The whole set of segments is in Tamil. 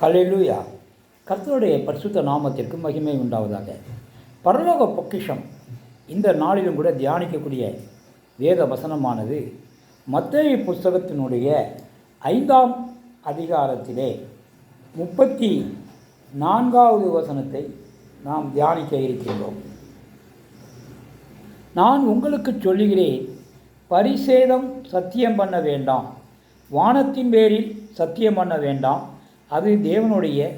ஹalleluya. கர்த்தருடைய பரிசுத்த நாமத்திற்கு மகிமை உண்டாவதாக. பரலோக பொக்கிஷம். இந்த நாளிலும் கூட தியானிக்கக்கூடிய வேத வசனமானது மத்திய புஸ்தகத்தினுடைய ஐந்தாம் அதிகாரத்திலே முப்பத்தி நான்காவது வசனத்தை நாம் தியானிக்க இருக்கின்றோம். நான் உங்களுக்கு சொல்லுகிறேன் பரிசேதம் சத்தியம் பண்ண வேண்டாம். வானத்தின் பேரில் சத்தியம் பண்ண வேண்டாம். அது தேவனுடைய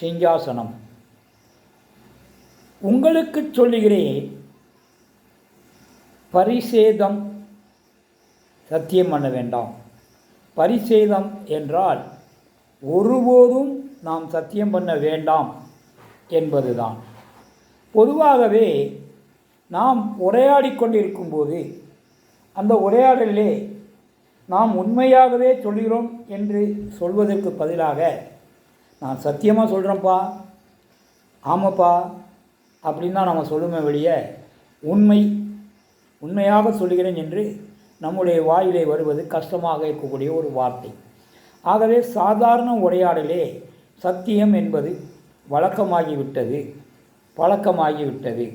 சிங்காசனம். உங்களுக்கு சொல்லுகிறேன் பரிசேதம் சத்தியம் பண்ண வேண்டாம். பரிசேதம் என்றால் ஒருபோதும் நாம் சத்தியம் பண்ண வேண்டாம் என்பதுதான். பொதுவாகவே நாம் உரையாடி கொண்டிருக்கும்போது அந்த உரையாடலே நாம் உண்மையாகவே சொல்கிறோம் என்று சொல்வதற்கு பதிலாக நான் சத்தியமாக சொல்கிறேன்ப்பா ஆமாப்பா அப்படின்னு தான் நம்ம சொல்லுமே வெளிய உண்மை உண்மையாக சொல்கிறேன் என்று நம்முடைய வாயிலே வருவது கஷ்டமாக இருக்கக்கூடிய ஒரு வார்த்தை. ஆகவே சாதாரண உரையாடலே சத்தியம் என்பது வழக்கமாகிவிட்டது பழக்கமாகிவிட்டது.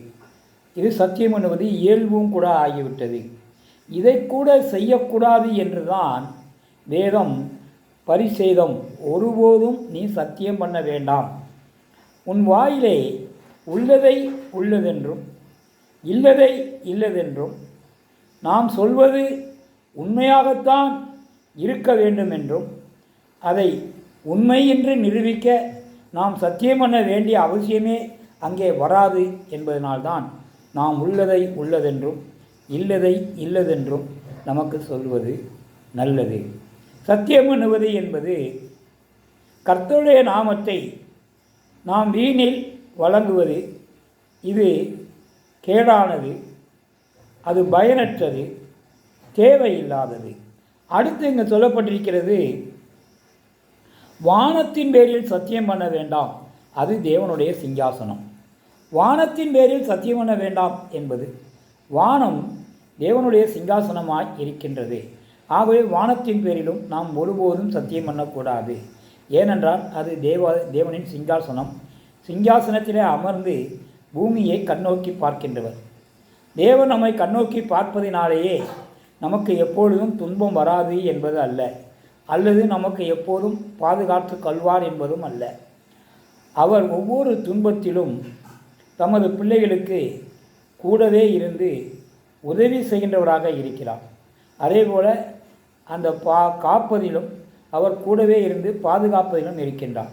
இது சத்தியம் என்பது இயல்பும் கூட ஆகிவிட்டது. இதை கூட செய்யக்கூடாது என்றுதான் வேதம் பரிசேதம். ஒருபோதும் நீ சத்தியம் பண்ண வேண்டாம். உன் வாயிலே உள்ளதை உள்ளதென்றும் இல்லதை இல்லதென்றும் நாம் சொல்வது உண்மையாகத்தான் இருக்க வேண்டும் என்றும் அதை உண்மை என்று நிரூபிக்க நாம் சத்தியம் பண்ண வேண்டிய அவசியமே அங்கே வராது என்பதனால்தான் நாம் உள்ளதை உள்ளதென்றும் இல்லதை இல்லதென்றும் நமக்கு சொல்வது நல்லது. சத்தியம் பண்ணுவது என்பது கர்த்தருடைய நாமத்தை நாம் வீணில் வழங்குவது இது கேடானது அது பயனற்றது தேவையில்லாதது. அடுத்து இங்கே சொல்லப்பட்டிருக்கிறது வானத்தின் பேரில் சத்தியம் பண்ண வேண்டாம் அது தேவனுடைய சிங்காசனம். வானத்தின் பேரில் சத்தியம் பண்ண வேண்டாம் என்பது வானம் தேவனுடைய சிங்காசனமாய் இருக்கின்றது. ஆகவே வானத்தின் பேரிலும் நாம் ஒருபோதும் சத்தியம் பண்ணக்கூடாது. ஏனென்றால் அது தேவ தேவனின் சிங்காசனம். சிங்காசனத்திலே அமர்ந்து பூமியை கண்ணோக்கி பார்க்கின்றவர். தேவன் நம்மை கண்ணோக்கி பார்ப்பதினாலேயே நமக்கு எப்பொழுதும் துன்பம் வராது என்பது அல்ல. அல்லது நமக்கு எப்போதும் பாதுகாத்து கல்வார் என்பதும் அல்ல. அவர் ஒவ்வொரு துன்பத்திலும் தமது பிள்ளைகளுக்கு கூடவே இருந்து உதவி செய்கின்றவராக இருக்கிறார். அதேபோல் அந்த பா காப்பதிலும் அவர் கூடவே இருந்து பாதுகாப்பதிலும் இருக்கின்றார்.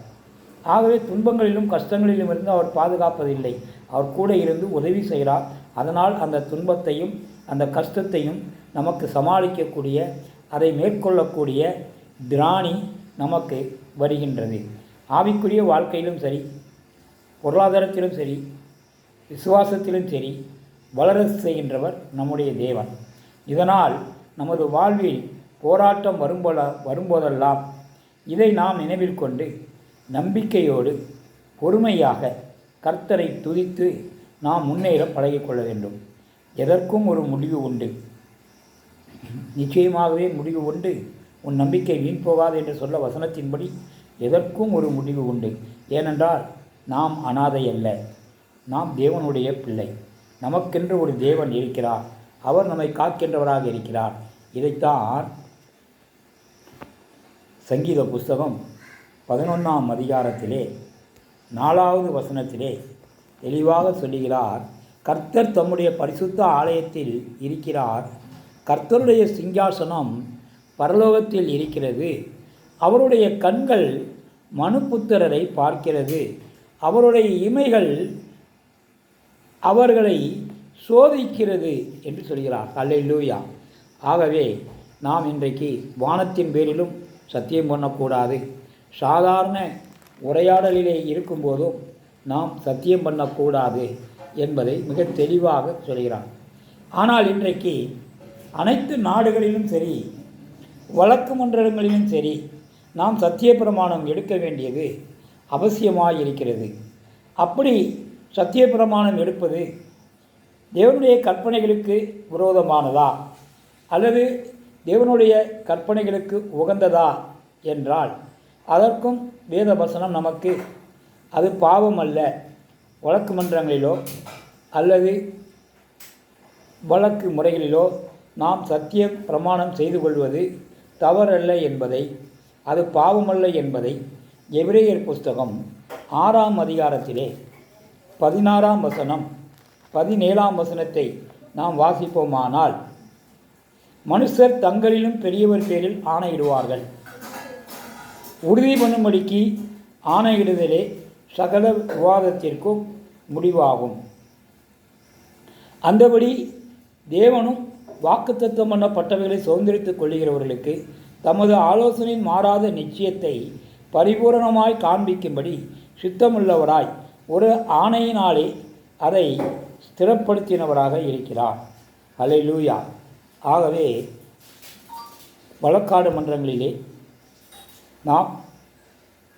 ஆகவே துன்பங்களிலும் கஷ்டங்களிலும் இருந்து அவர் பாதுகாப்பதில்லை. அவர் கூட இருந்து உதவி செய்கிறார். அதனால் அந்த துன்பத்தையும் அந்த கஷ்டத்தையும் நமக்கு சமாளிக்கக்கூடிய அதை மேற்கொள்ளக்கூடிய திராணி நமக்கு வருகின்றது. ஆவிக்குரிய வாழ்க்கையிலும் சரி பொருளாதாரத்திலும் சரி விசுவாசத்திலும் சரி வளர செய்கின்றவர் நம்முடைய தேவன். இதனால் நமது வாழ்வில் போராட்டம் வரும்போல வரும்போதெல்லாம் இதை நாம் நினைவில் கொண்டு நம்பிக்கையோடு பொறுமையாக கர்த்தரை துதித்து நாம் முன்னேற பழகிக்கொள்ள வேண்டும். எதற்கும் ஒரு முடிவு உண்டு. நிச்சயமாகவே முடிவு உண்டு. உன் நம்பிக்கை வீண் போகாது என்று சொல்ல வசனத்தின்படி எதற்கும் ஒரு முடிவு உண்டு. ஏனென்றால் நாம் அனாதை அல்ல. நாம் தேவனுடைய பிள்ளை. நமக்கென்று ஒரு தேவன் இருக்கிறார். அவர் நம்மை காக்கின்றவராக இருக்கிறார். இதைத்தான் சங்கீத புஸ்தகம் பதினொன்றாம் அதிகாரத்திலே நாலாவது வசனத்திலே தெளிவாக சொல்லுகிறார். கர்த்தர் தம்முடைய பரிசுத்த ஆலயத்தில் இருக்கிறார். கர்த்தருடைய சிங்காசனம் பரலோகத்தில் இருக்கிறது. அவருடைய கண்கள் மனுப்புத்திரரை பார்க்கிறது. அவருடைய இமைகள் அவர்களை சோதிக்கிறது என்று சொல்கிறார். அல்லேலூயா. ஆகவே நாம் இன்றைக்கு வானத்தின் பேரிலும் சத்தியம் பண்ணக்கூடாது. சாதாரண உரையாடலிலே இருக்கும்போதும் நாம் சத்தியம் பண்ணக்கூடாது என்பதை மிக தெளிவாக சொல்கிறார். ஆனால் இன்றைக்கு அனைத்து நாடுகளிலும் சரி வழக்கு மன்றங்களிலும் சரி நாம் சத்திய பிரமாணம் எடுக்க வேண்டியது அவசியமாக இருக்கிறது அப்படி சத்திய பிரமாணம் எடுப்பது தேவனுடைய கற்பனைகளுக்கு விரோதமானதா? அல்லது தேவனுடைய கற்பனைகளுக்கு உகந்ததா என்றால் அதற்கும் வேத வசனம் நமக்கு அது பாவம் அல்ல வழக்கு மன்றங்களிலோ அல்லது வழக்கு முறைகளிலோ நாம் சத்திய பிரமாணம் செய்து கொள்வது தவறல்ல என்பதை அது பாவமல்ல என்பதை எபிரேயர் புஸ்தகம் ஆறாம் அதிகாரத்திலே பதினாறாம் வசனம் பதினேழாம் வசனத்தை நாம் வாசிப்போமானால் மனுஷர் தங்களிலும் பெரியவர் பேரில் ஆணையிடுவார்கள். உறுதி பண்ணும்படிக்கு ஆணையிடுதலே சகல விவாதத்திற்கும் முடிவாகும். அந்தபடி தேவனும் வாக்குத்தத்தம் பண்ணப்பட்டவைகளை சுதந்திரித்துக் கொள்ளுகிறவர்களுக்கு தமது ஆலோசனையின் மாறாத நிச்சயத்தை பரிபூரணமாய் காண்பிக்கும்படி சித்தமுள்ளவராய் ஒரு ஆணையினாலே அதை ஸ்திரப்படுத்தினவராக இருக்கிறார். அலை லூயா ஆகவே வழக்காடு மன்றங்களிலே நாம்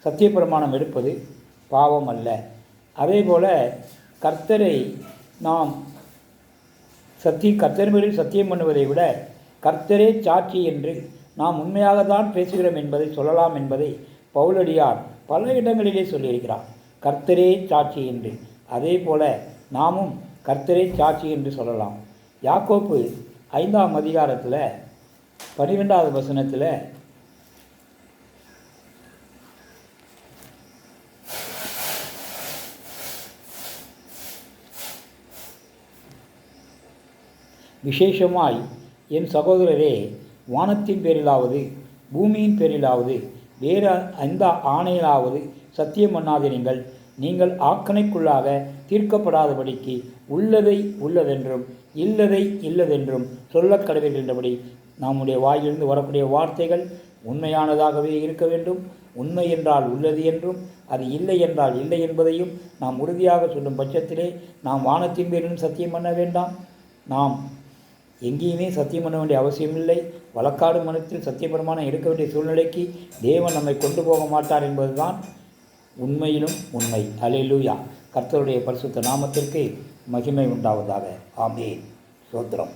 சத்தியப்பிரமாணம் எடுப்பது பாவம் அல்ல. அதேபோல கர்த்தரை நாம் சத்திய கர்த்தர் மேலில் சத்தியம் பண்ணுவதை விட கர்த்தரே சாட்சி என்று நாம் உண்மையாகத்தான் பேசுகிறோம் என்பதை சொல்லலாம் என்பதை பவுலடியார் பல இடங்களிலே சொல்லியிருக்கிறார். கர்த்தரே சாட்சி என்று. அதே போல நாமும் கர்த்தரே சாட்சி என்று சொல்லலாம். யாக்கோப்பு ஐந்தாம் அதிகாரத்தில் பன்னிரெண்டாவது வசனத்தில் விசேஷமாய் என் சகோதரரே வானத்தின் பேரிலாவது பூமியின் பேரிலாவது வேறு எந்த ஆணையிலாவது சத்தியம் பண்ணாதிருங்கள் நீங்கள் ஆக்கணைக்குள்ளாக தீர்க்கப்படாதபடிக்கு உள்ளதை உள்ளதென்றும் இல்லதை இல்லதென்றும் சொல்லக் கடவுகின்றபடி நம்முடைய வாயிலிருந்து வரக்கூடிய வார்த்தைகள் உண்மையானதாகவே இருக்க வேண்டும். உண்மை என்றால் உள்ளது என்றும் அது இல்லை என்றால் இல்லை என்பதையும் நாம் உறுதியாக சொல்லும் பட்சத்திலே நாம் வானத்தின் பேரிலும் சத்தியம் பண்ண வேண்டாம். நாம் எங்கேயுமே சத்தியம் பண்ண வேண்டிய அவசியமில்லை வழக்காடு மனத்தில் சத்தியபிரமாணம் இருக்க வேண்டிய சூழ்நிலைக்கு தேவன் நம்மை கொண்டு போக மாட்டார் என்பதுதான் உண்மையிலும் உண்மை. அலையிலூயா கர்த்தருடைய பரிசுத்த நாமத்திற்கு மகிமை உண்டாவதாக. ஆமே சோத்திரம்